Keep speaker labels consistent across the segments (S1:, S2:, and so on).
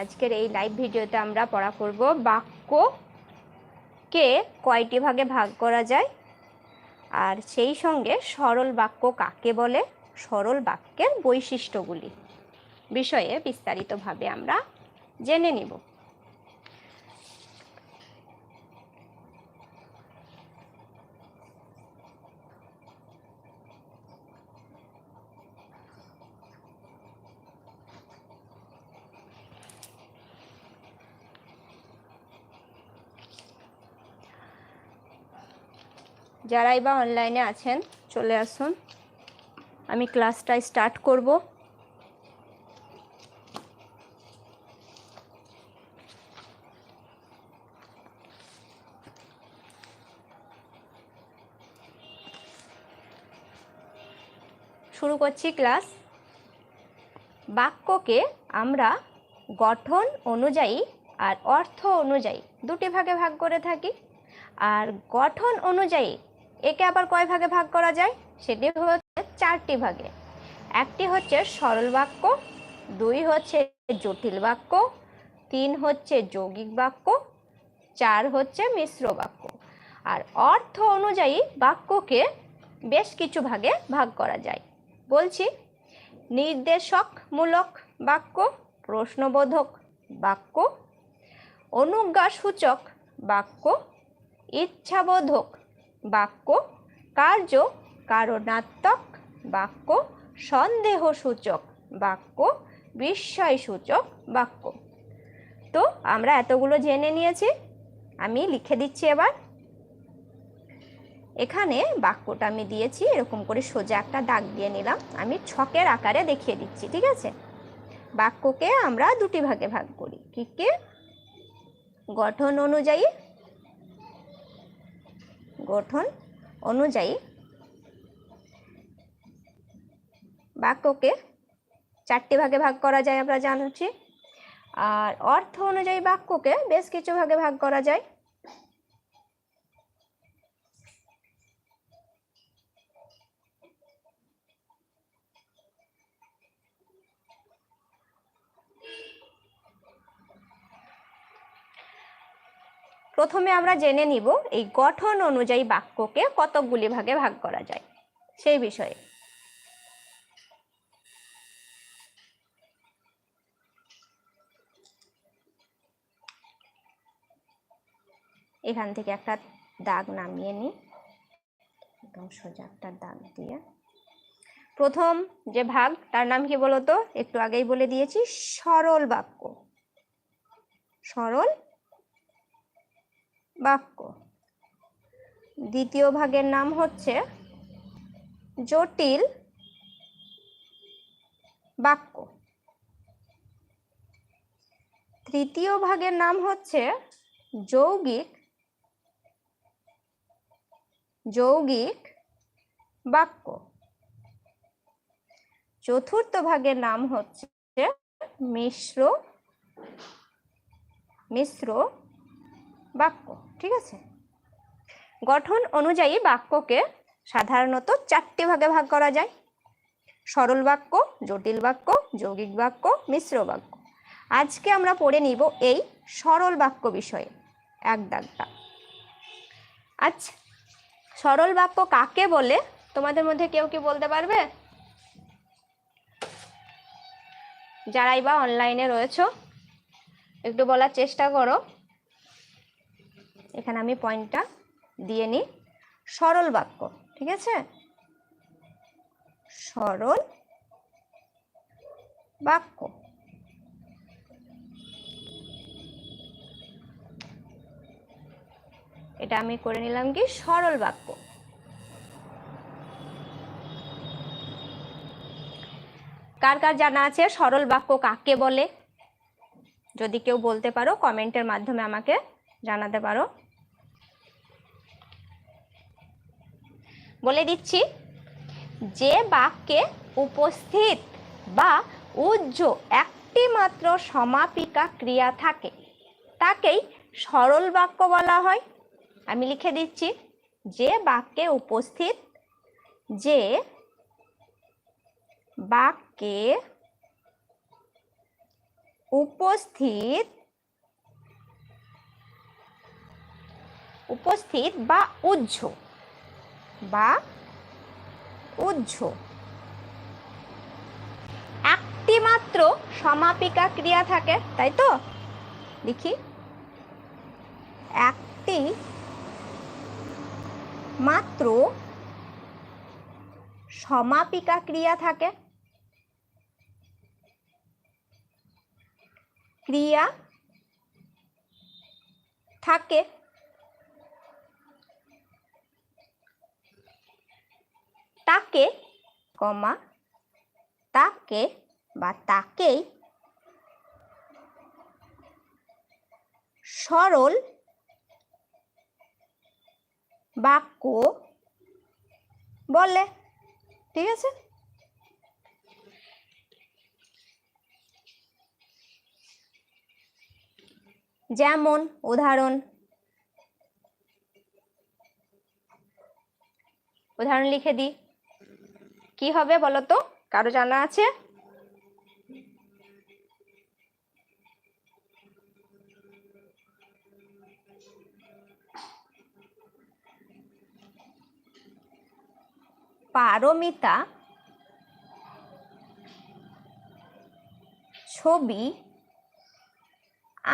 S1: আজকের এই লাইভ ভিডিওতে আমরা পড়া করব বাক্যকে কয়টি ভাগে ভাগ করা যায়? আর সেই সঙ্গে সরল বাক্য কাকে বলে? সরল বাক্যের বৈশিষ্ট্যগুলি বিষয়ে বিস্তারিতভাবে আমরা জেনে নিব। যারাই বা অনলাইনে আছেন, চলে আসুন। আমি ক্লাসটা স্টার্ট করব। শুরু করছি ক্লাস বাক্যকে আমরা গঠন অনুযায়ী আর অর্থ অনুযায়ী দুটি ভাগে ভাগ করে থাকি। আর গঠন অনুযায়ী একে আবার কয় ভাগে ভাগ করা যায়? সেটি হচ্ছে চারটি ভাগে। একটি হচ্ছে সরল বাক্য, দুই হচ্ছে জটিল বাক্য, তিন হচ্ছে যৌগিক বাক্য, চার হচ্ছে মিশ্র বাক্য। আর অর্থ অনুযায়ী বাক্যকে বেশ কিছু ভাগে ভাগ করা যায়। বলছি নির্দেশকমূলক বাক্য, প্রশ্নবোধক বাক্য, অনুজ্ঞাসূচক বাক্য, ইচ্ছাবোধক বাক্য, কার্য, কারণাত্মক, বাক্য, সন্দেহসূচক, বাক্য, বিস্ময়সূচক, বাক্য। তো আমরা এতগুলো জেনে নিয়েছি, আমি লিখে দিচ্ছি এবার। এখানে বাক্যটা আমি দিয়েছি, এরকম করে সোজা একটা দাগ দিয়ে নিলাম, আমি ছকের আকারে দেখিয়ে দিচ্ছি, ঠিক আছে? বাক্যকে আমরা দুটি ভাগে ভাগ করি, কি কে? গঠন অনুযায়ী গঠন অনুযায়ী বাক্যকে চারটি ভাগে ভাগ করা যায়, আমরা জানছি। আর অর্থ অনুযায়ী বাক্যকে বেশ কিছু ভাগে ভাগ করা যায়। প্রথমে আমরা জেনে নিব এই গঠন অনুযায়ী বাক্যকে কতকগুলি ভাগে ভাগ করা যায়। সেই বিষয়ে। এখান থেকে একটা দাগ নামিয়ে নিই। একদম সোজা একটা দাগ দিয়ে। প্রথম যে ভাগ, তার নাম কি বলতো? একটু আগেই বলে দিয়েছি, সরল বাক্য। সরল বাক্য দ্বিতীয় ভাগের নাম হচ্ছে জটিল বাক্য। তৃতীয় ভাগের নাম হচ্ছে যৌগিক যৌগিক বাক্য। চতুর্থ ভাগের নাম হচ্ছে মিশ্র মিশ্র বাক্য। ঠিক আছে? গঠন অনুযায়ী বাক্যকে সাধারণত চারটি ভাগে ভাগ করা যায়। সরল বাক্য, জটিল বাক্য, যৌগিক বাক্য, মিশ্র বাক্য। আজকে আমরা পড়ে নিব এই সরল বাক্য বিষয়ে, এক দাগটা। আচ্ছা সরল বাক্য কাকে বলে? তোমাদের মধ্যে কেউ কি বলতে পারবে? যারাই বা অনলাইনে রয়েছো, একটু বলার চেষ্টা করো। এখানে আমি পয়েন্টটা দিয়ে নিই। সরল বাক্য, ঠিক আছে? সরল বাক্য। এটা আমি করে নিলাম কি? সরল বাক্য। কার কার জানা আছে সরল বাক্য কাকে বলে? যদি কেউ বলতে পারো কমেন্টের মাধ্যমে আমাকে জানাতে পারো। বলে দিচ্ছি, যে বাক্যে উপস্থিত বা উজ্জ একটি মাত্র সমাপিকা ক্রিয়া থাকে, তাকেই সরল বাক্য বলা হয়। আমি লিখে দিচ্ছি, যে বাক্যে উপস্থিত, যে বাক্যে উপস্থিত উপস্থিত বা উজ্জ বা উজ্জ। একটি মাত্র সমাপিকা ক্রিয়া থাকে, তাই তো? লিখি। একটি মাত্র সমাপিকা ক্রিয়া থাকে। ক্রিয়া থাকে তাকে, কমা, তাকে বা তাকেই সরল বাক্য বলে, ঠিক আছে? যেমন উদাহরণ উদাহরণ লিখে দিই। কি হবে বলো তো কারও জানা আছে? পারমিতা ছবি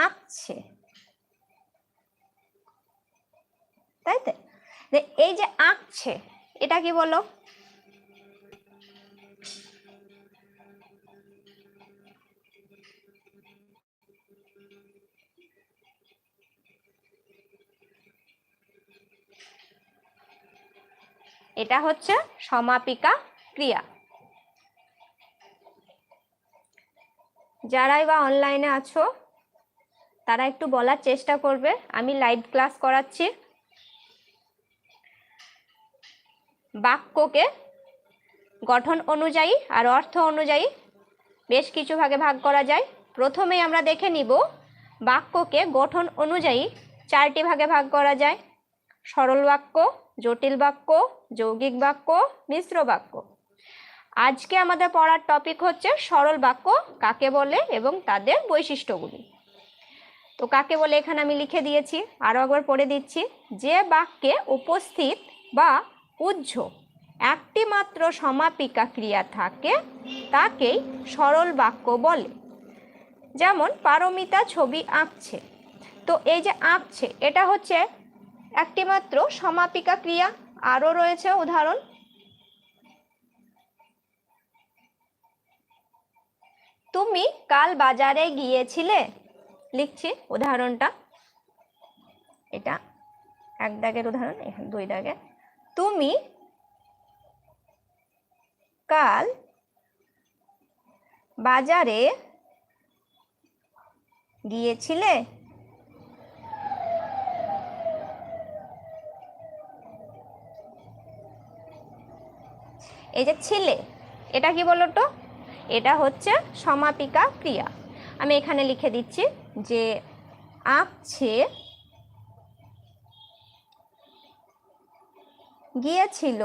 S1: আঁকছে। তাই তো? এই যে আঁকছে, এটা কি বলো? এটা হচ্ছে সমাপিকা ক্রিয়া। যারাই বা অনলাইনে আছো, তারা একটু বলার চেষ্টা করবে। আমি লাইভ ক্লাস করাচ্ছি। বাক্যকে গঠন অনুযায়ী আর অর্থ অনুযায়ী বেশ কিছু ভাগে ভাগ করা যায়। প্রথমেই আমরা দেখে নিব বাক্যকে গঠন অনুযায়ী চারটি ভাগে ভাগ করা যায়। সরল বাক্য, জটিল বাক্য যৌগিক বাক্য, মিশ্র বাক্য। আজকে আমাদের পড়ার টপিক হচ্ছে সরল বাক্য কাকে বলে এবং তাদের বৈশিষ্ট্যগুলি। তো কাকে বলে এখানে আমি লিখে দিয়েছি, আরও একবার পড়ে দিচ্ছি। যে বাক্যে উপস্থিত বা উজ্জ একটি মাত্র সমাপিকা ক্রিয়া থাকে, তাকেই সরল বাক্য বলে। যেমন, পারমিতা ছবি আঁকছে। তো এই যে আঁকছে, এটা হচ্ছে একটি মাত্র সমাপিকা ক্রিয়া। আরও রয়েছে উদাহরণ। তুমি কাল বাজারে গিয়েছিলে? লিখছি উদাহরণটা। এটা এক দাগের উদাহরণ দুই দাগে। তুমি কাল বাজারে গিয়েছিলে? এই যে ছিলে, এটা কি বলো তো? এটা হচ্ছে সমাপিকা ক্রিয়া। আমি এখানে লিখে দিচ্ছি যে আঁকছে, গিয়েছিল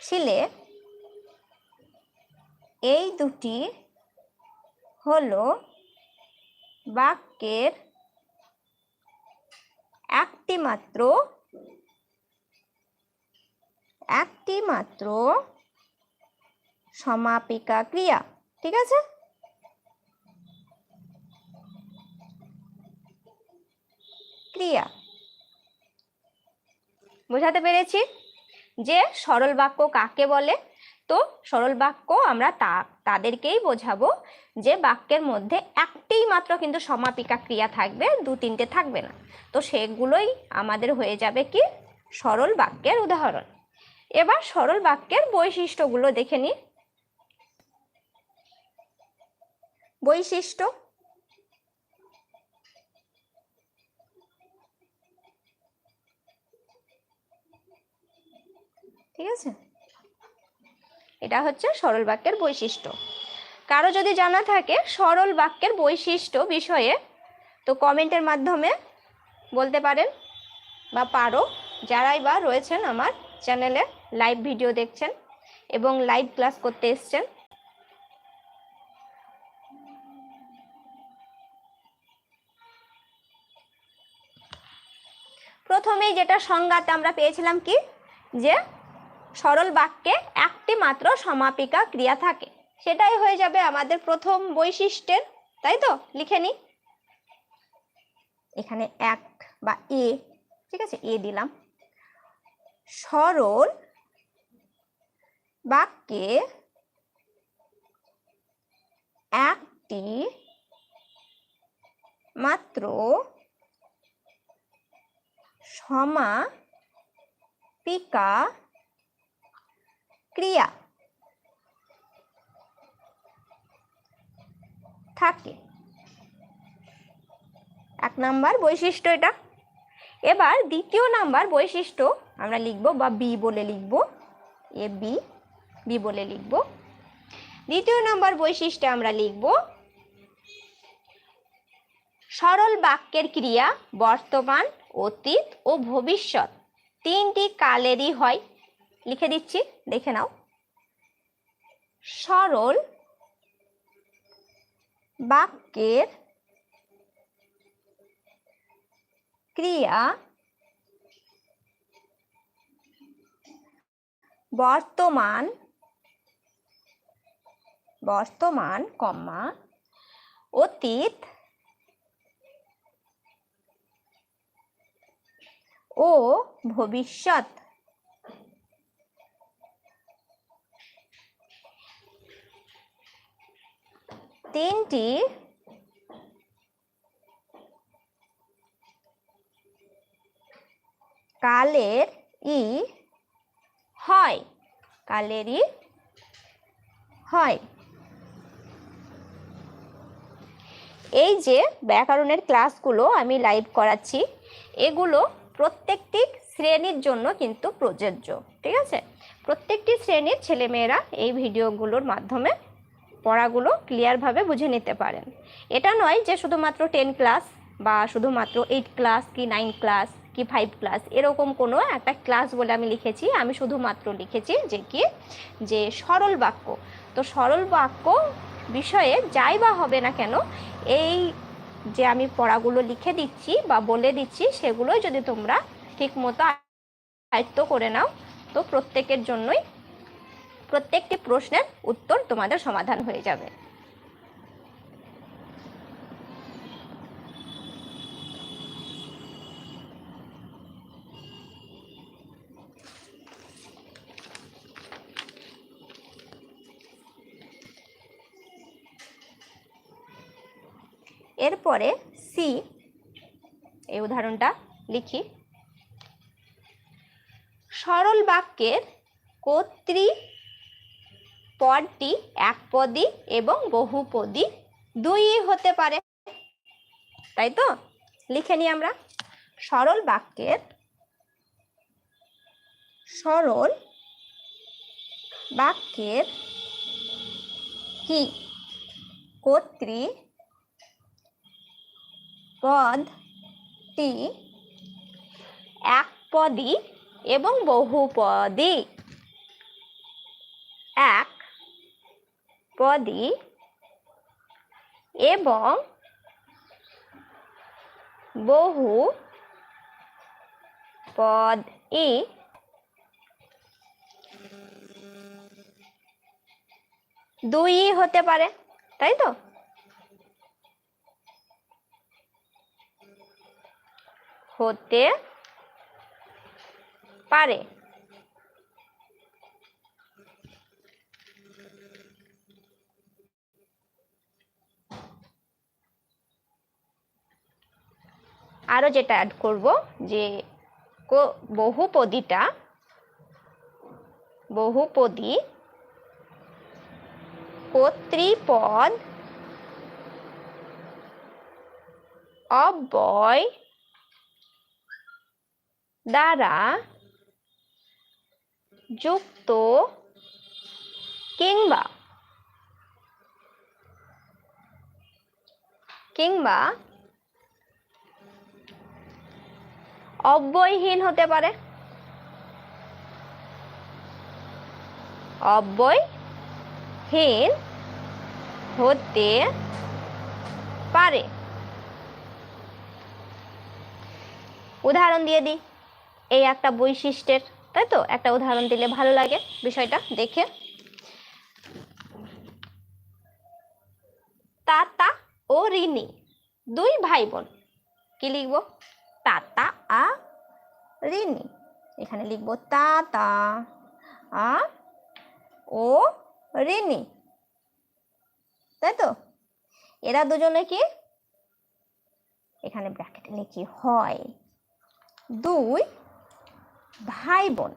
S1: ছিলে, এই দুটি হলো বাক্যের একটি মাত্র একটি মাত্র সমাপিকা ক্রিয়া, ঠিক আছে? ক্রিয়া। বোঝাতে পেরেছি যে সরল বাক্য কাকে বলে? তো সরল বাক্য আমরা তা, তাদেরকেই বোঝাবো যে বাক্যের মধ্যে একটিই মাত্র কিন্তু সমাপিকা ক্রিয়া থাকবে, দু তিনটে থাকবে না। তো সেগুলোই আমাদের হয়ে যাবে কি? সরল বাক্যের উদাহরণ। এবার সরল বাক্যের বৈশিষ্ট্যগুলো দেখে নিই বৈশিষ্ট্য। ঠিক আছে? এটা হচ্ছে সরল বাক্যের বৈশিষ্ট্য। কারও যদি জানা থাকে সরল বাক্যের বৈশিষ্ট্য বিষয়ে, তো কমেন্টের মাধ্যমে বলতে পারেন বা পারো। যারাই বা রয়েছেন আমার চ্যানেলে লাইভ ভিডিও দেখছেন এবং লাইভ ক্লাস করতে এসছেন। প্রথমেই যেটা সংজ্ঞাতে আমরা পেয়েছিলাম কি? যে সরল বাক্যে একটি মাত্র সমাপিকা ক্রিয়া থাকে। সেটাই হয়ে যাবে আমাদের প্রথম বৈশিষ্ট্যের, তাই তো? লিখে নি এখানে এক বা এ, ঠিক আছে? এ দিলাম। সরল বাক্যে একটি মাত্র সমাপিকা ক্রিয়া থাকে। এক নাম্বার বৈশিষ্ট্য এটা। এবার দ্বিতীয় নাম্বার বৈশিষ্ট্য আমরা লিখব বা বি বলে লিখব, এ, বি বি বলে লিখব। দ্বিতীয় নাম্বার বৈশিষ্ট্যে আমরা লিখব, সরল বাক্যের ক্রিয়া বর্তমান, অতীত ও ভবিষ্যৎ। তিনটি কালেরই হয়, লিখে দিচ্ছি, দেখে নাও। সরল বাক্যের ক্রিয়া বর্তমান বর্তমান কমা অতীত ও ভবিষ্যৎ। তিনটি কালের ই হয়। কালেরই হয়। এই যে ব্যাকরণের ক্লাসগুলো আমি লাইভ করাচ্ছি, এগুলো প্রত্যেকটি শ্রেণির জন্য কিন্তু প্রযোজ্য, ঠিক আছে? প্রত্যেকটি শ্রেণির ছেলেমেয়েরা এই ভিডিওগুলোর মাধ্যমে পড়াগুলো ক্লিয়ারভাবে বুঝে নিতে পারেন। এটা নয় যে শুধুমাত্র টেন ক্লাস বা শুধুমাত্র এইট ক্লাস কি নাইন ক্লাস কি ফাইভ ক্লাস এরকম কোনো একটা ক্লাস বলে আমি লিখেছি, আমি শুধুমাত্র লিখেছি যে কি? যে সরল বাক্য। তো সরল বাক্য বিষয়ে যাই বা হবে না কেন, এই যে আমি পড়াগুলো লিখে দিচ্ছি বা বলে দিচ্ছি, সেগুলোই যদি তোমরা ঠিক মতো আয়ত্ত করে নাও, তো প্রত্যেকের জন্যই প্রত্যেকটি প্রশ্নের উত্তর তোমাদের সমাধান হয়ে যাবে। এরপরে সি এই উদাহরণটা লিখি। সরল বাক্যের কর্তৃ পদটি একপদী এবং বহুপদী দুই হতে পারে। তাই তো? লিখে নিই আমরা। সরল বাক্যের সরল বাক্যের কি? কর্তৃ পদটি একপদী এবং বহুপদী এক পদী এবং বহু পদ। ই দুই হতে পারে, তাই তো? হতে পারে। আরও যেটা অ্যাড করব যে বহুপদীটা বহুপদী কর্তৃপদ অব্যয় দ্বারা যুক্ত কিংবা কিংবা অব্যয়হীন হতে পারে। অব্যয়হীন হতে পারে। উদাহরণ দিয়ে দিই। এই একটা বৈশিষ্ট্যের, তাই তো? একটা উদাহরণ দিলে ভালো লাগে বিষয়টা দেখে। তাতা ও রিনি, দুই ভাই বোন কি লিখব? তাতা আ রিনি। এখানে লিখব তাতা আ ও রিনি। তাই তো? এরা দুজনে কি? এখানে ব্র্যাকেটে লিখি, হয়। দুই ভাই বোন।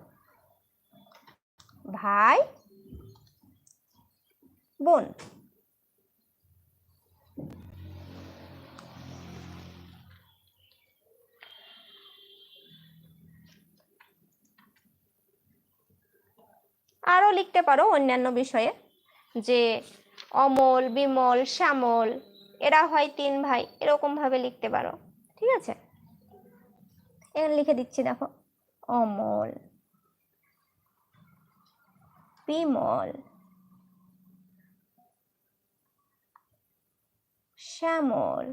S1: ভাই বোন। আরও লিখতে পারো অন্যান্য বিষয়ে, যে অমল, বিমল, শ্যামল, এরা হয় তিন ভাই, এরকমভাবে লিখতে পারো, ঠিক আছে? এখানে লিখে দিচ্ছি, দেখো। অমল বিমল শ্যামল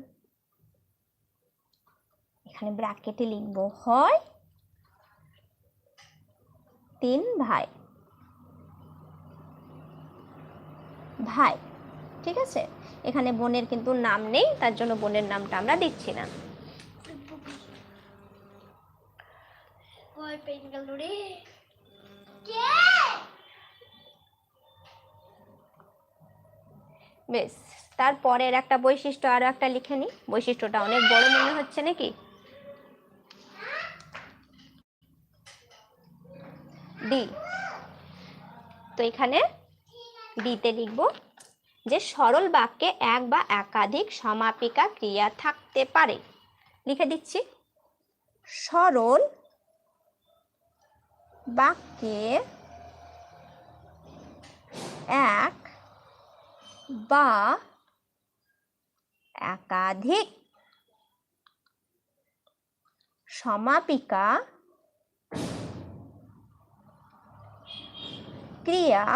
S1: এখানে ব্র্যাকেটে লিখব, হয় তিন ভাই। ভাই, ঠিক আছে? এখানে বোনের কিন্তু নাম নেই, তার জন্য বোনের নামটা আমরা দিচ্ছি না। বেশ, তারপরের একটা বৈশিষ্ট্য আরও একটা লিখে নিই বৈশিষ্ট্যটা অনেক বড় মনে হচ্ছে নাকি? ডি। তো এখানে ডিতে লিখব যে সরল বাক্যে এক বা একাধিক সমাপিকা ক্রিয়া থাকতে পারে। লিখে দিচ্ছি। সরল বাক্যে এক বা একাধিক সমাপিকা ক্রিয়া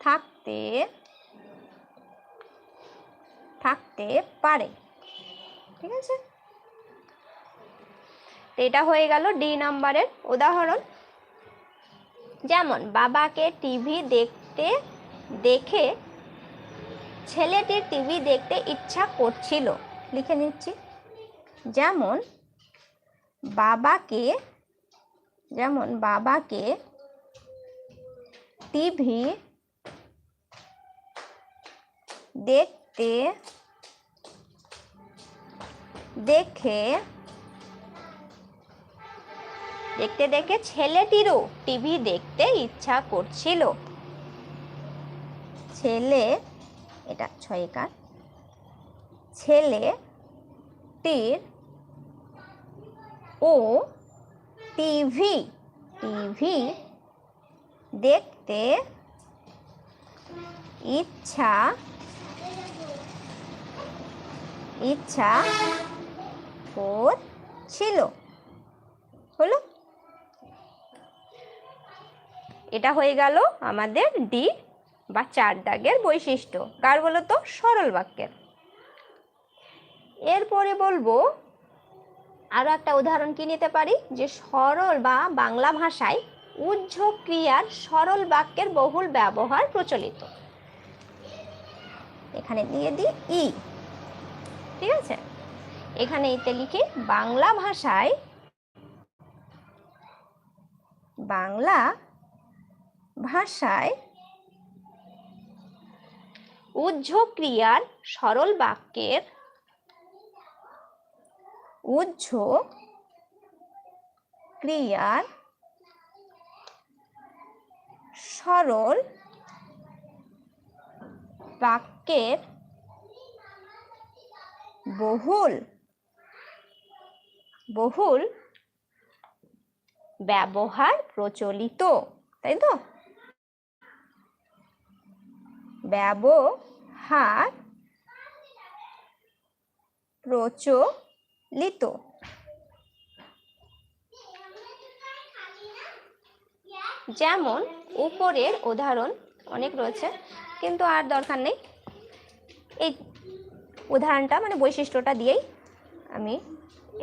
S1: থাকতে থাকতে পারে। ঠিক আছে? এটা হয়ে গেল ডি নাম্বারের উদাহরণ। যেমন, বাবাকে টিভি দেখতে, দেখে ছেলেটির টিভি দেখতে ইচ্ছা করছিল, লিখে নিচ্ছি। যেমন, বাবাকে যেমন, বাবাকে টিভি দেখতে, দেখে দেখতে দেখে ছেলেটিরও টিভি দেখতে ইচ্ছা করছিল। ছেলে, এটা ছয়কার ছেলে টির ও টিভি টিভি দেখতে ইচ্ছা ইচ্ছা করছিল। হলো এটা হয়ে গেল আমাদের ডি বা চার দাগের বৈশিষ্ট্য। কার বলতো? সরল বাক্যের। এরপরে বলব আরও একটা উদাহরণ কি নিতে পারি? যে সরল বা বাংলা ভাষায় উজ্জ ক্রিয়ার সরল বাক্যের বহুল ব্যবহার প্রচলিত। এখানে দিয়ে দিই ই। ঠিক আছে? এখানে এতে লিখি বাংলা ভাষায় বাংলা ভাষায় উজ্জ ক্রিয়ার সরল বাক্যের উজ্জ ক্রিয়ার সরল বাক্যের বহুল বহুল ব্যবহার প্রচলিত। তাই তো? ব্যবহার প্রচলিত। যেমন উপরের উদাহরণ অনেক রয়েছে, কিন্তু আর দরকার নেই। এই উদাহরণটা মানে বৈশিষ্ট্যটা দিয়েই আমি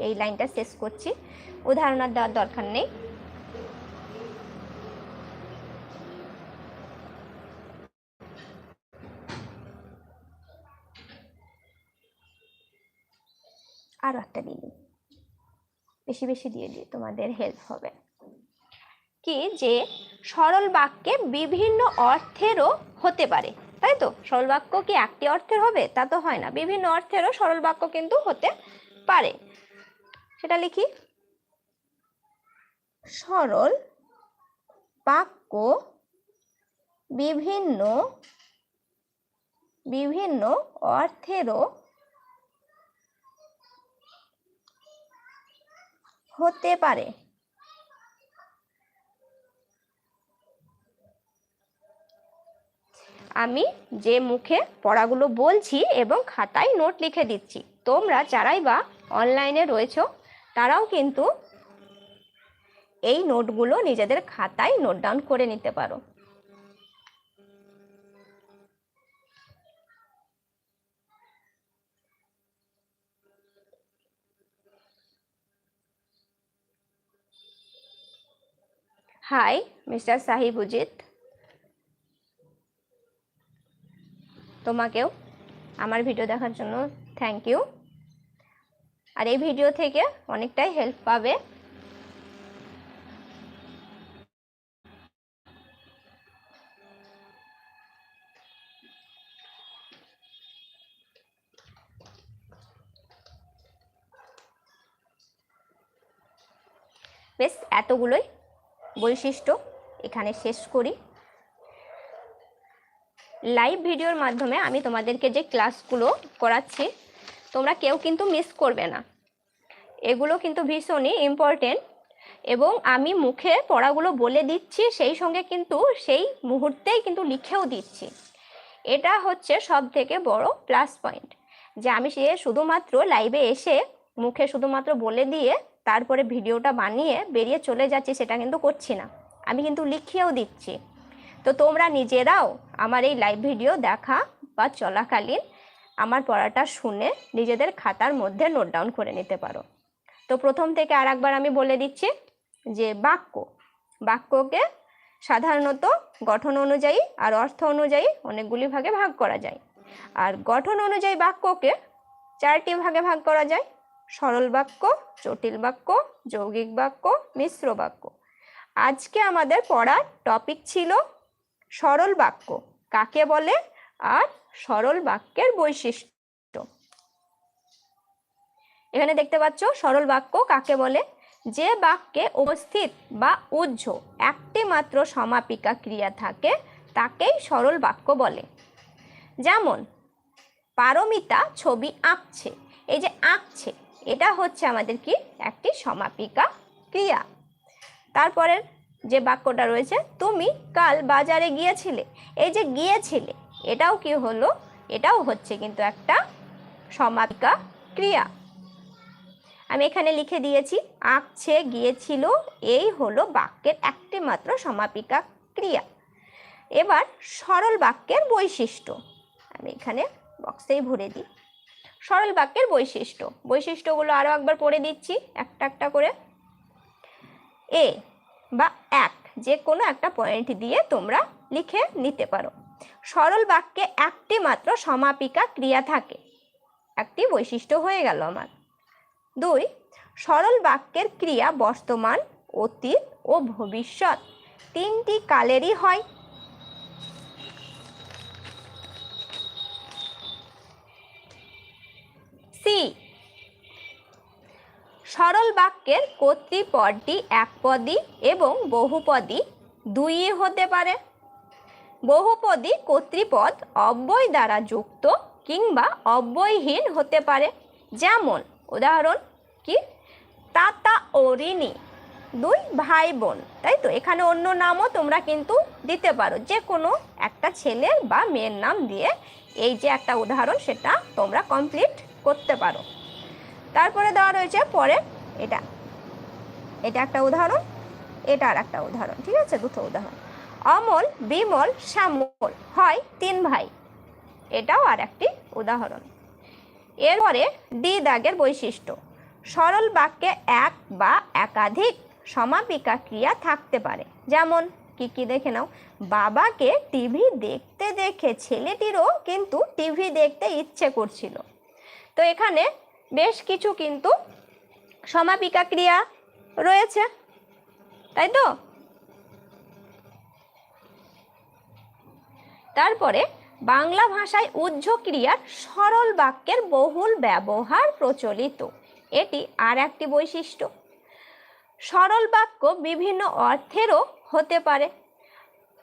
S1: এই লাইনটা শেষ করছি। উদাহরণ আর দেওয়ার দরকার নেই। আরও একটা দিয়ে দিই। বেশি বেশি দিয়ে দিই, তোমাদের হেল্প হবে। কি যে সরল বাক্যে বিভিন্ন অর্থেরও হতে পারে, তাই তো? সরল বাক্য কি একটি অর্থের হবে? তা তো হয় না। বিভিন্ন অর্থেরও সরল বাক্য কিন্তু হতে পারে। সেটা লিখি। সরল বাক্য বিভিন্ন বিভিন্ন অর্থেরও হতে পারে। আমি যে মুখে পড়াগুলো বলছি এবং খাতায় নোট লিখে দিচ্ছি, তোমরা যারাই বা অনলাইনে রয়েছ, তারাও কিন্তু এই নোটগুলো নিজেদের খাতায় নোট ডাউন করে নিতে পারো। হাই মিস্টার সাহিবুজিত তোমাকেও আমার ভিডিও দেখার জন্য থ্যাংক ইউ আর এই ভিডিও থেকে অনেকটাই হেল্প পাবে। বেশ, এতগুলোই বৈশিষ্ট্য এখানে শেষ করি। লাইভ ভিডিওর মাধ্যমে আমি তোমাদেরকে যে ক্লাসগুলো করাচ্ছি, তোমরা কেউ কিন্তু মিস করবে না। এগুলো কিন্তু ভীষণই ইম্পর্টেন্ট এবং আমি মুখে পড়াগুলো বলে দিচ্ছি, সেই সঙ্গে কিন্তু সেই মুহূর্তেই কিন্তু লিখেও দিচ্ছি। এটা হচ্ছে সব থেকে বড় প্লাস পয়েন্ট যে আমি সে শুধুমাত্র লাইভে এসে মুখে শুধুমাত্র বলে দিয়ে তারপরে ভিডিওটা বানিয়ে বেরিয়ে চলে যাচ্ছি, সেটা কিন্তু করছি না। আমি কিন্তু লিখিয়েও দিচ্ছি। তো তোমরা নিজেরাও আমার এই লাইভ ভিডিও দেখা বা চলাকালীন আমার পড়াটা শুনে নিজেদের খাতার মধ্যে নোট ডাউন করে নিতে পারো। তো প্রথম থেকে আর একবার আমি বলে দিচ্ছি যে বাক্য। বাক্যকে সাধারণত গঠন অনুযায়ী আর অর্থ অনুযায়ী অনেকগুলি ভাগে ভাগ করা যায়। আর গঠন অনুযায়ী বাক্যকে চারটি ভাগে ভাগ করা যায়। সরল বাক্য, জটিল বাক্য, যৌগিক বাক্য, মিশ্র বাক্য। আজকে আমাদের পড়ার টপিক ছিল সরল বাক্য। কাকে বলে? আর সরল বাক্যের বৈশিষ্ট্য। এখানে দেখতে পাচ্ছ সরল বাক্য কাকে বলে? যে বাক্যে উপস্থিত বা উজ্জ একটি মাত্র সমাপিকা ক্রিয়া থাকে, তাকেই সরল বাক্য বলে। যেমন, পারমিতা ছবি আঁকছে। এই যে আঁকছে এটা হচ্ছে আমাদের কি একটি সমাপিকা ক্রিয়া। তারপরের যে বাক্যটা রয়েছে, তুমি কাল বাজারে গিয়েছিলে। এই যে গিয়েছিলে, এটাও কি হলো? এটাও হচ্ছে কিন্তু একটা সমাপিকা ক্রিয়া। আমি এখানে লিখে দিয়েছি, আঁকছে, গিয়েছিল। এই হলো বাক্যের একটি মাত্র সমাপিকা ক্রিয়া। এবার সরল বাক্যের বৈশিষ্ট্য আমি এখানে বক্সেই ভরে দিই। সরল বাক্যের বৈশিষ্ট্য। বৈশিষ্ট্যগুলো আরও একবার পড়ে দিচ্ছি, একটা একটা করে। এ বা এক, যে কোনো একটা পয়েন্ট দিয়ে তোমরা লিখে নিতে পারো। সরল বাক্যে একটি মাত্র সমাপিকা ক্রিয়া থাকে। একটি বৈশিষ্ট্য হয়ে গেল আমার। দুই, সরল বাক্যের ক্রিয়া বর্তমান, অতীত ও ভবিষ্যৎ। তিনটি কালেরই হয়। সি। সরল বাক্যের কর্তৃপদটি একপদী এবং বহুপদী দুই হতে পারে। বহুপদী কর্তৃপদ অব্যয় দ্বারা যুক্ত কিংবা অব্যয়হীন হতে পারে। যেমন, উদাহরণ, কি? তাতা ও রিনি দুই ভাই বোন তাই তো? এখানে অন্য নামও তোমরা কিন্তু দিতে পারো। যে কোনো একটা ছেলের বা মেয়ের নাম দিয়ে এই যে একটা উদাহরণ, সেটা তোমরা কমপ্লিট করতে পারো। তারপরে দেওয়া রয়েছে পরে এটা। এটা একটা উদাহরণ, এটা আর একটা উদাহরণ, ঠিক আছে? দুটো উদাহরণ। অমল, বিমল, শ্যামল হয় তিন ভাই। এটাও আর একটি উদাহরণ। এরপরে ডি দাগের বৈশিষ্ট্য। সরল বাক্যে এক বা একাধিক সমাপিকা ক্রিয়া থাকতে পারে। যেমন, কি কি দেখে নাও? বাবাকে টিভি দেখতে দেখে ছেলেটিরও কিন্তু টিভি দেখতে ইচ্ছে করছিল। তো এখানে বেশ কিছু কিন্তু সমাপিকা ক্রিয়া রয়েছে, তাই তো? তারপরে বাংলা ভাষায় উহ্য ক্রিয়ার সরল বাক্যের বহুল ব্যবহার প্রচলিত। এটি আর একটি বৈশিষ্ট্য। সরল বাক্য বিভিন্ন অর্থেরও হতে পারে।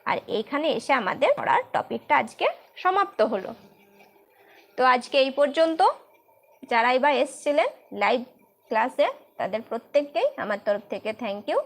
S1: আর এইখানে এসে আমাদের পড়ার টপিকটা আজকে সমাপ্ত হলো। তো আজকে এই পর্যন্ত। যারাই বা এসছিলেন লাইভ ক্লাসে তাদের প্রত্যেককেই আমার তরফ থেকে থ্যাংক ইউ